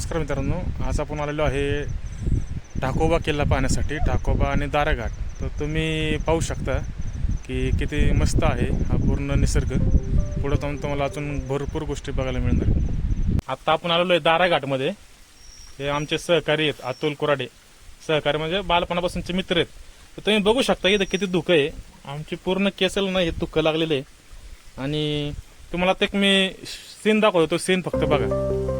नमस्कार मित्रांनो आज आपण आलेलो आहे ठाकोबा किल्ला पाहण्यासाठी ठाकोबा आणि दाराघाट. तर तुम्ही पाहू शकता की किती मस्त आहे हा पूर्ण निसर्ग. पुढं जाऊन तुम्हाला अजून भरपूर गोष्टी बघायला मिळणार. आत्ता आपण आलेलो आहे दाराघाटमध्ये. हे आमचे सहकारी आहेत अतुल कुराडे. सहकारी म्हणजे बालपणापासूनचे मित्र आहेत. तर तुम्ही बघू शकता इथं किती धुकं आहे. आमची पूर्ण केसल नाही हे धुकं लागलेलं आहे. आणि तुम्हाला ते एक मी सीन दाखवतो तो सीन फक्त बघा.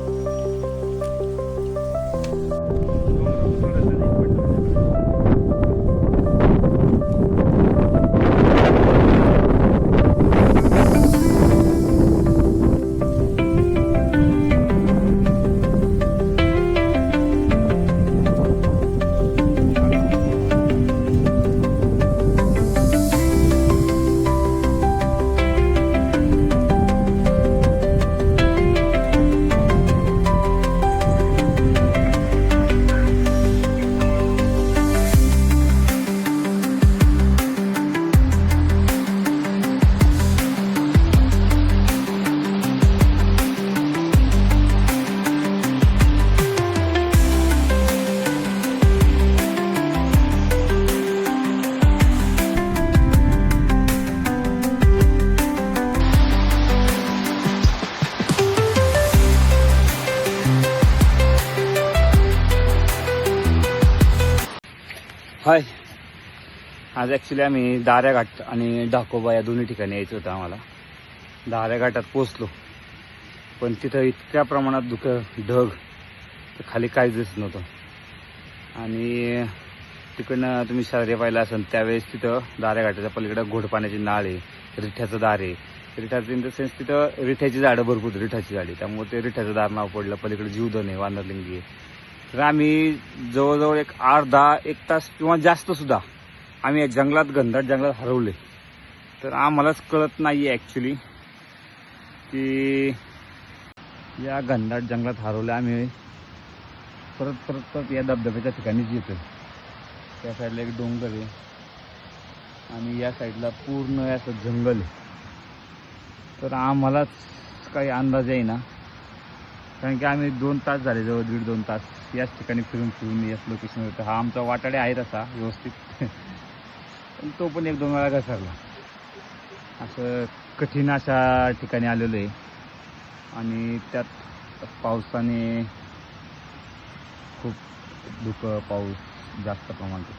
हाय. आज ॲक्च्युली आम्ही दाऱ्या घाट आणि ढाकोबा या दोन्ही ठिकाणी यायचं होतं आम्हाला. दाऱ्या घाटात पोचलो पण तिथं इतक्या प्रमाणात दुख ढग तर खाली काहीच दिसत नव्हतं. आणि तिकडनं तुम्ही शहरे पाहिलं असेल त्यावेळेस तिथं दाऱ्या घाटाच्या पलीकडं घोडपाण्याची नाळ आहे रिठ्याचं दार आहे. रिठ्याचं इन द सेन्स तिथं रिठ्याची झाडं भरपूर रिठाची झाडी. त्यामुळे ते रिठ्याचं दार नाव पडलं पलीकडे जीवधन आहे वानरलिंगी आहे. तर आम्ही जवळजवळ एक अर्धा एक तास किंवा जास्त सुद्धा आम्ही या जंगलात घनदाट जंगलात हरवले. तर आम्हालाच कळत नाही आहे ॲक्च्युली की या घनदाट जंगलात हरवले आम्ही. परत परत परत या धबधब्याच्या ठिकाणीच येतो त्या साईडला एक डोंगर आहे. आणि या साईडला पूर्ण असं जंगल आहे. तर आम्हालाच काही अंदाज आहे ना कारण की आम्ही दोन तास झाले जवळ दीड दोन तास याच ठिकाणी फिरून फिरून याच लोकेशन होतं हा आमचा वाटाडे आहे तसा व्यवस्थित. पण तो पण एक दोन वेळा घसरला. असं कठीण अशा ठिकाणी आलेलो आहे. आणि त्यात पावसाने खूप धुकं पाऊस जास्त प्रमाणात.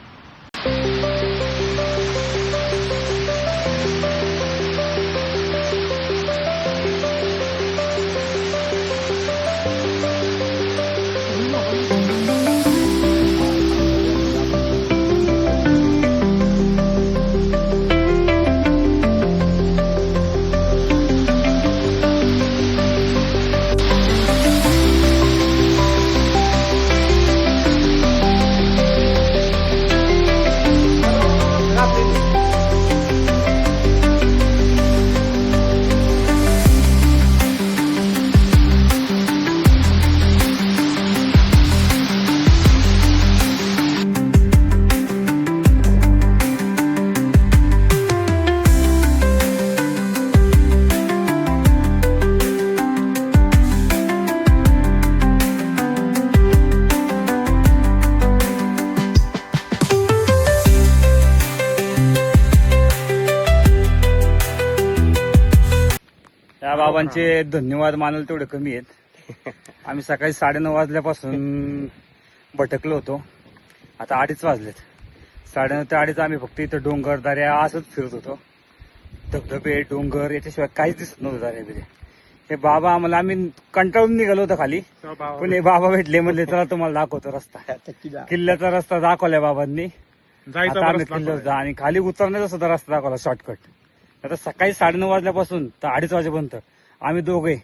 बाबांचे धन्यवाद मानायला तेवढे कमी आहेत. आम्ही सकाळी साडेनऊ वाजल्यापासून भटकलो होतो. आता अडीच वाजलेत. साडेनऊ ते अडीच आम्ही फक्त इथं डोंगर दर्या असंच फिरत होतो. धबधबे डोंगर याच्याशिवाय काहीच दिसत नव्हतं बिर्या हे बाबा आम्हाला आम्ही कंटाळून निघालो होतो खाली. पण हे बाबा भेटले म्हणले चला तुम्हाला दाखवतो रस्ता. किल्ल्याचा रस्ता दाखवलाय बाबांनी. जा आणि खाली उतरण्याचा सुद्धा रस्ता दाखवला शॉर्टकट आता सकाळी साडेनऊ वाजल्यापासून तर अडीच वाजेपर्यंत आम्ही दोघे.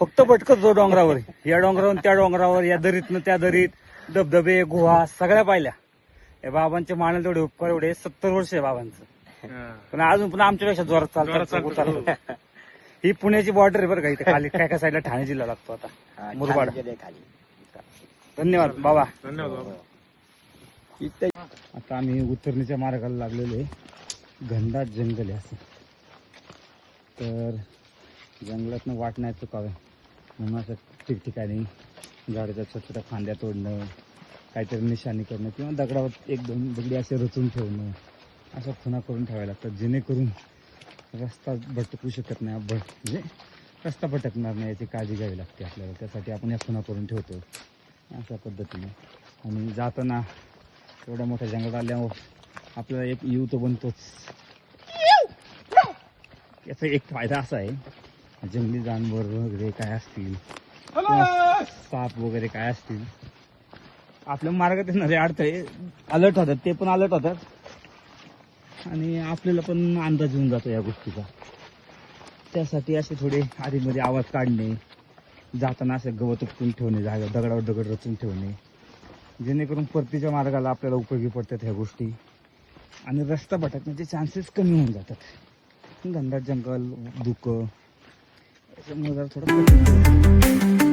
फक्त भटकत होतो डोंगरावर. या डोंगरावर त्या डोंगरावर या दरीतनं त्या दरीत. धबधबे गुहा सगळ्या पाहिल्या. या बाबांचे मानाला तेवढे उपकार एवढे. सत्तर वर्ष आहे बाबांचं. हा. पण अजून पण आमच्यापेक्षा जोरात जोरात चालतात उतारतात. ही. पुण्याची बॉर्डर आहे बरं का. इथे खाली काय काय साईडला ठाणे जिल्हा लागतो आता. मुरबाड. धन्यवाद बाबा. धन्यवाद बाबा. आता आम्ही उतरणीच्या मार्गाला लागलेलो आहे. घनदाट जंगल आहे असं. तर जंगलातनं वाट नाही चुकावे. म्हणून असं ठिकठिकाणी झाडाच्या छोट्या छोट्या फांद्या तोडणं काहीतरी निशाणी करणं किंवा दगडावर एक दोन दगडी असे रचून ठेवणं अशा खुणा करून ठेवायला लागतात. जेणेकरून रस्ता भटकू शकत नाही. भट म्हणजे रस्ता भटकणार नाही याची काळजी घ्यावी लागते आपल्याला. त्यासाठी आपण या खुणा करून ठेवतो अशा पद्धतीने. आणि जाताना एवढ्या मोठ्या जंगलात आल्यावर आपल्याला एक यू तर बनतोच. याचा एक फायदा असा आहे जंगली जानवर वगैरे काय असतील? साप वगैरे काय असतील? आपल्या मार्गात येणारे अडथळे अलर्ट होतात ते पण अलर्ट होतात. आणि आपल्याला पण अंदाज येऊन जातो या गोष्टीचा. त्यासाठी असे थोडे आधीमध्ये आवाज काढणे जाताना असं गवत उपटून ठेवणे जागा दगडावर दगड रचून ठेवणे. जेणेकरून परतीच्या मार्गाला आपल्याला उपयोगी पडतात ह्या गोष्टी. आणि रस्ता भटकण्याचे चान्सेस कमी होऊन जातात. घनदाट जंगल धुकं याच्यामुळे जरा थोडं कठीण होतं.